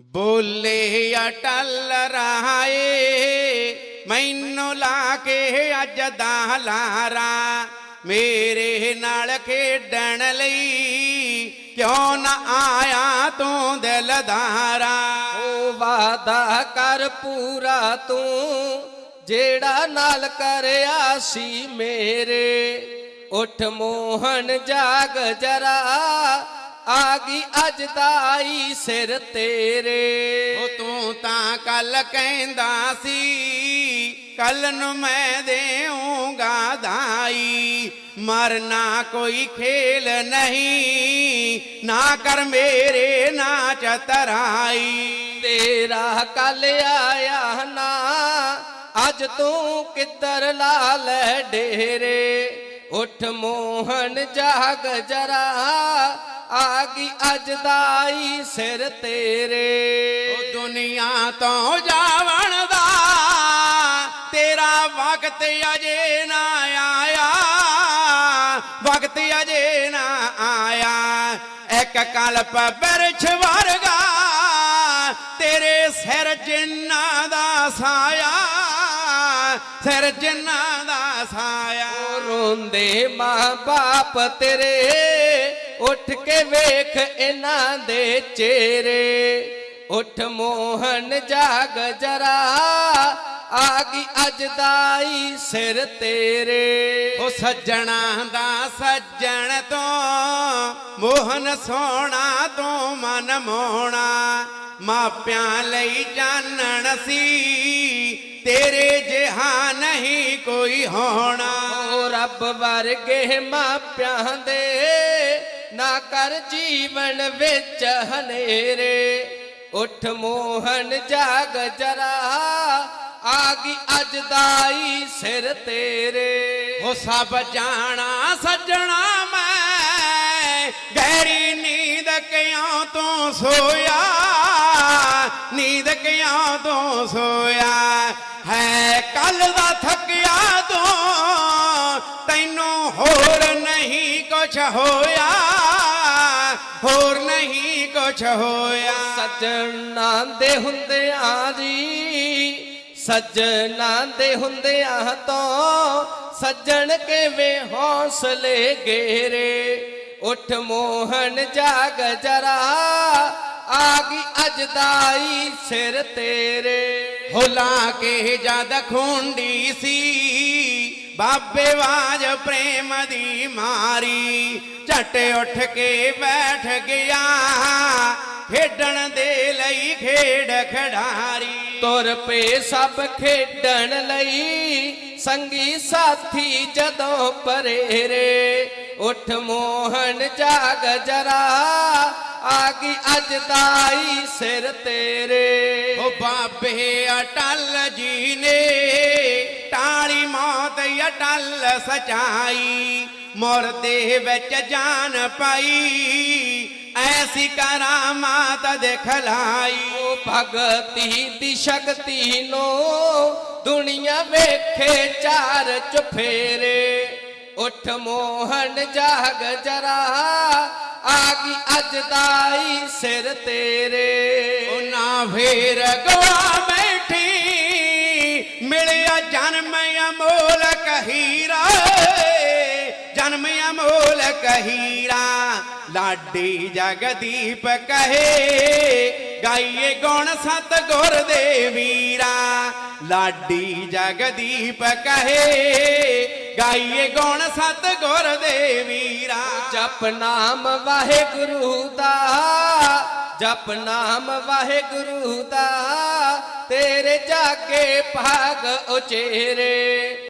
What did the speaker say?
ਬੋਲੇ ਅਟਲ ਰਹਾਏ ਮੈਨੂੰ ਲਾ ਕੇ ਅੱਜ ਦਾ ਲਾਰਾ ਮੇਰੇ ਨਾਲ ਖੇਡਣ ਲਈ ਕਿਉਂ ਨਾ ਆਇਆ ਤੂੰ ਦਿਲਦਾਰਾ ਓ ਵਾਦਾ ਕਰ ਪੂਰਾ ਤੂੰ, ਜਿਹੜਾ ਨਾਲ ਕਰਿਆ ਸੀ ਮੇਰੇ। ਉਠ ਮੋਹਨ ਜਾਗ ਜਰਾ ਆ ਗਈ ਅੱਜ ਦਾਈ ਸਿਰ ਤੇਰੇ। ਉਹ ਤੂੰ ਤਾਂ ਕੱਲ ਕਹਿੰਦਾ ਸੀ ਕੱਲ ਨੂੰ ਮੈਂ ਦੇਊਂਗਾ ਦਾਈ। ਮਰਨਾ ਕੋਈ ਖੇਲ ਨਹੀਂ ਨਾ ਕਰ ਮੇਰੇ ਨਾਚ ਤਰਾਈ। ਤੇਰਾ ਕੱਲ ਆਇਆ ਨਾ ਅੱਜ ਤੂੰ ਕਿੱਧਰ ਲਾ ਲੈ ਡੇਰੇ। ਉਠ ਮੋਹਨ ਜਾਗ ਜਰਾ ਆ ਗਈ ਅੱਜ ਦਾਈ ਸਿਰ ਤੇਰੇ। ਉਹ ਦੁਨੀਆ ਤੋਂ ਜਾਵਣ ਦਾ ਤੇਰਾ ਵਕਤ ਅਜੇ ਨਾ ਆਇਆ। ਵਕਤ ਅਜੇ ਨਾ ਆਇਆ। ਇੱਕ ਕਲਪ ਬਿਰਛ ਵਰਗਾ ਤੇਰੇ ਸਿਰ ਜਿੰਨਾ ਦਾ ਸਾਇਆ ਸਿਰ ਜਿੰਨਾ ਦਾ ਸਾਇਆ। ਰੋਂਦੇ ਮਾਂ ਬਾਪ ਤੇਰੇ ਉੱਠ ਕੇ ਵੇਖ ਇਹਨਾਂ ਦੇ ਚਿਹਰੇ। ਉੱਠ ਮੋਹਨ ਜਾਗ ਜਰਾ, ਆ ਗਈ ਅੱਜ ਦਾਈ ਸਿਰ ਤੇਰੇ। ਉਹ ਸੱਜਣਾ ਦਾ ਸੱਜਣ ਤੋਂ, ਮੋਹਨ ਸੋਹਣਾ ਤੋਂ ਮਨ ਮੋਹਣਾ। ਮਾਪਿਆਂ ਲਈ ਜਾਣਨ ਸੀ, ਤੇਰੇ ਜਿਹਾ ਨਹੀਂ ਕੋਈ ਹੋਣਾ। ਓ ਰੱਬ ਵਰਗੇ ਮਾਪਿਆਂ ਦੇ ਨਾ ਕਰ ਜੀਵਨ ਵਿੱਚ ਹਨੇਰੇ। ਉੱਠ ਮੋਹਨ, ਜਾਗ ਜਰਾ ਆ ਗਈ ਅੱਜ ਦਾਈ ਸਿਰ ਤੇਰੇ। ਉਹ ਸਭ ਜਾਣਾ ਸੱਜਣਾ ਮੈਂ, ਗਹਿਰੀ ਨੀਂਦ ਕਿਉਂ ਤੋਂ ਸੋਇਆ? ਨੀਂਦ ਕਿਉਂ ਤੋਂ ਸੋਇਆ? ਹੈ ਕੱਲ ਦਾ ਕੁਛ ਹੋਇਆ ਹੋਰ ਨਹੀਂ ਕੁਛ ਹੋਇਆ। ਸੱਜਣਾ ਦੇ ਹੁੰਦਿਆਂ ਜੀ ਸੱਜਣਾ ਦੇ ਹੁੰਦਿਆਂ ਤੋਂ ਸੱਜਣ ਕਿਵੇਂ ਹੌਸਲੇ ਗੇਰੇ? ਉੱਠ ਮੋਹਨ ਜਾਗ ਜਰਾ ਆ ਗਈ ਅੱਜ ਦਾਈ ਸਿਰ ਤੇਰੇ। ਹੁਲਾ ਕੇ ਜਦ ਖੁੰਡੀ ਸੀ ਬਾਬੇ ਬਾਜ ਪ੍ਰੇਮ ਦੀ ਮਾਰੀ ਝਟ ਉੱਠ ਕੇ ਬੈਠ ਗਿਆ। ਖੇਡਣ ਦੇ ਲਈ ਖੇਡ ਖਿਡਾਰੀ। ਤੁਰ ਪਏ ਸਭ ਖੇਡਣ ਲਈ ਸੰਗੀ ਸਾਥੀ ਜਦੋਂ ਪਰੇਰੇ। ਉੱਠ ਮੋਹਨ ਜਾਗ ਜਰਾ ਆ ਗਈ ਅੱਜ ਦਾਈ ਸਿਰ ਤੇਰੇ। ਉਹ ਬਾਬੇ ਅਟਲ ਜੀ ਨੇ ਮੌਤ ਅਟਲ ਸਚਾਈ ਮੁਰਦੇ ਵਿੱਚ ਜਾਨ ਪਾਈ। ਐਸੀ ਕਰਾਮਾਤ ਦਿਖਲਾਈ ਉਹ ਭਗਤੀ ਦੀ ਸ਼ਕਤੀ ਨੂੰ ਦੁਨੀਆ ਵੇਖੇ ਚਾਰ ਚਫੇਰੇ ਉੱਠ ਮੋਹਨ ਜਾਗ ਜਰਾ ਆ ਗਈ ਅੱਜ ਦਾਈ ਸਿਰ ਤੇਰੇ। ਉਹਨਾਂ ਫੇਰ ਗਵਾ ਬੈਠੀ ਮਿਲਿਆ ਜਨਮ ਅਮੋਲਕ ਕਹੀਰਾ ਜਨਮ ਅਮੋਲਕ ਕਹੀਰਾ ਲਾਡੀ ਜਗਦੀਪ ਕਹੇ, ਗਾਈਏ ਗੁਣ ਸਤ ਗੁਰ ਦੇ ਵੀਰਾ। ਲਾਡੀ ਜਗਦੀਪ ਕਹੇ, ਗਾਈਏ ਗੁਣ ਸਤ ਗੁਰ ਦੇ ਵੀਰਾ। ਜਪ ਨਾਮ ਵਾਹਿਗੁਰੂ ਦਾ, ਜਪ ਨਾਮ ਵਾਹਿਗੁਰੂ ਦਾ। ਤੇਰੇ ਜਾਗੇ ਭਾਗ ਉਚੇਰੇ।